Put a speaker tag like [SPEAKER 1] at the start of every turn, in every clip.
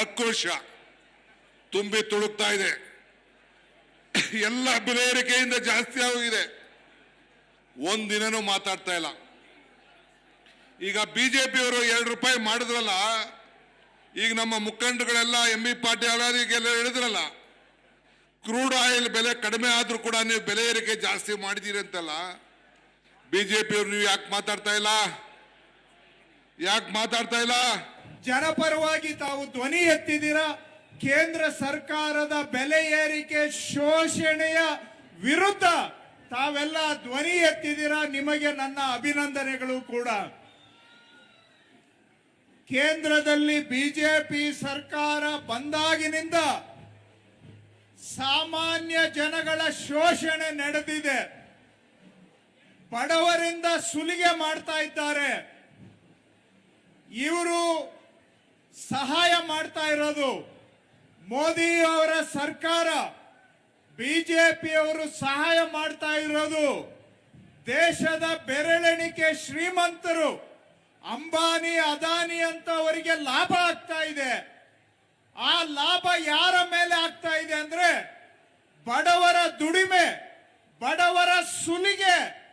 [SPEAKER 1] ಆಕ್ರೋಶ ತುಂಬಿ ತುಳುಕ್ತಾ ಇದೆ. ಎಲ್ಲ ಬೆಲೆ ಜಾಸ್ತಿ ಆಗಿದೆ. ಒಂದಿನನೂ ಮಾತಾಡ್ತಾ ಇಲ್ಲ. ಈಗ ಬಿಜೆಪಿಯವರು ಎರಡು ರೂಪಾಯಿ ಮಾಡಿದ್ರಲ್ಲ, ಈಗ ನಮ್ಮ ಮುಖಂಡಗಳೆಲ್ಲ ಎಂ ಬಿ ಪಾಟೀಲ್ ಈಗೆಲ್ಲ ಹೇಳಿದ್ರಲ್ಲ, ಕ್ರೂಡ್ ಆಯಿಲ್ ಬೆಲೆ ಕಡಿಮೆ ಆದ್ರೂ ಕೂಡ ನೀವು ಬೆಲೆ ಏರಿಕೆ ಜಾಸ್ತಿ ಮಾಡಿದ್ದೀರಿ ಅಂತಲ್ಲ, ಬಿಜೆಪಿಯವರು ನೀವು ಯಾಕೆ ಮಾತಾಡ್ತಾ ಇಲ್ಲ? ಯಾಕೆ ಮಾತಾಡ್ತಾ ಇಲ್ಲ?
[SPEAKER 2] ಜನಪರವಾಗಿ ತಾವು ಧ್ವನಿ ಎತ್ತಿದ್ದೀರಾ? ಕೇಂದ್ರ ಸರ್ಕಾರದ ಬೆಲೆ ಏರಿಕೆ ಶೋಷಣೆಯ ವಿರುದ್ಧ ತಾವೆಲ್ಲ ಧ್ವನಿ ಎತ್ತಿದ್ದೀರಾ? ನಿಮಗೆ ನನ್ನ ಅಭಿನಂದನೆಗಳು ಕೂಡ. ಕೇಂದ್ರದಲ್ಲಿ ಬಿಜೆಪಿ ಸರ್ಕಾರ ಬಂದಾಗಿನಿಂದ ಸಾಮಾನ್ಯ ಜನಗಳ ಶೋಷಣೆ ನಡೆದಿದೆ. ಬಡವರಿಂದ ಸುಲಿಗೆ ಮಾಡ್ತಾ ಇದ್ದಾರೆ. ಇವರು ಸಹಾಯ ಮಾಡ್ತಾ ಇರೋದು ಮೋದಿ ಅವರ ಸರ್ಕಾರ. ಬಿಜೆಪಿಯವರು ಸಹಾಯ ಮಾಡ್ತಾ ಇರೋದು ದೇಶದ ಬೆರಳೆಣಿಕೆ ಶ್ರೀಮಂತರು. ಅಂಬಾನಿ, ಅದಾನಿ ಅಂತವರಿಗೆ ಲಾಭ ಆಗ್ತಾ ಇದೆ. ಆ ಲಾಭ ಯಾರ ಮೇಲೆ ಆಗ್ತಾ ಇದೆ ಅಂದ್ರೆ ಬಡವರ ದುಡಿಮೆ, ಬಡವರ ಸುಲಿಗೆ.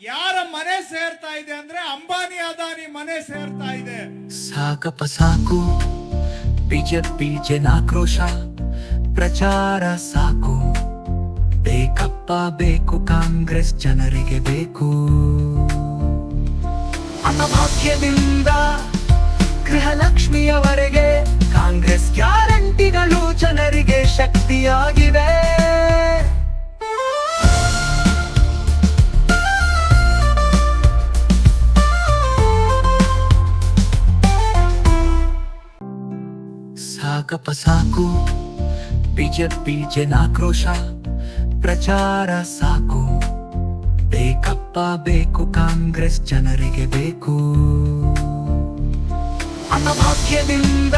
[SPEAKER 2] ಯಾರ ಮನೆ ಸೇರ್ತಾ ಇದೆ ಅಂದ್ರೆ ಅಂಬಾನಿ ಅದಾನಿ ಮನೆ ಸೇರ್ತಾ ಇದೆ.
[SPEAKER 3] ಸಾಕಪ್ಪ ಸಾಕು, ಬಿಜೆಪಿ ಜನಾಕ್ರೋಶ, ಪ್ರಚಾರ ಸಾಕು. ಬೇಕಪ್ಪ ಬೇಕು, ಕಾಂಗ್ರೆಸ್ ಜನರಿಗೆ ಬೇಕು. ಅನ್ನಭಾಗ್ಯದಿಂದ ಗೃಹಲಕ್ಷ್ಮಿಯವರೆಗೆ ಕಾಂಗ್ರೆಸ್ ಗ್ಯಾರಂಟಿಗಳು ಜನರಿಗೆ ಶಕ್ತಿಯಾಗಿವೆ ಸಾಕಪ್ಪ ಸಾಕು ಬಿಜೆಪಿ ಜನಾಕ್ರೋಶ ಪ್ರಚಾರ ಸಾಕು. ಬೇಕಪ್ಪ ಬೇಕು, ಕಾಂಗ್ರೆಸ್ ಜನರಿಗೆ ಬೇಕು. ಅನ್ನಭಾಗ್ಯದಿಂದ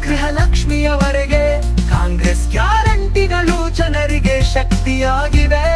[SPEAKER 3] ಗೃಹಲಕ್ಷ್ಮಿಯವರೆಗೆ ಕಾಂಗ್ರೆಸ್ ಗ್ಯಾರಂಟಿಗಳು ಜನರಿಗೆ ಶಕ್ತಿಯಾಗಿವೆ.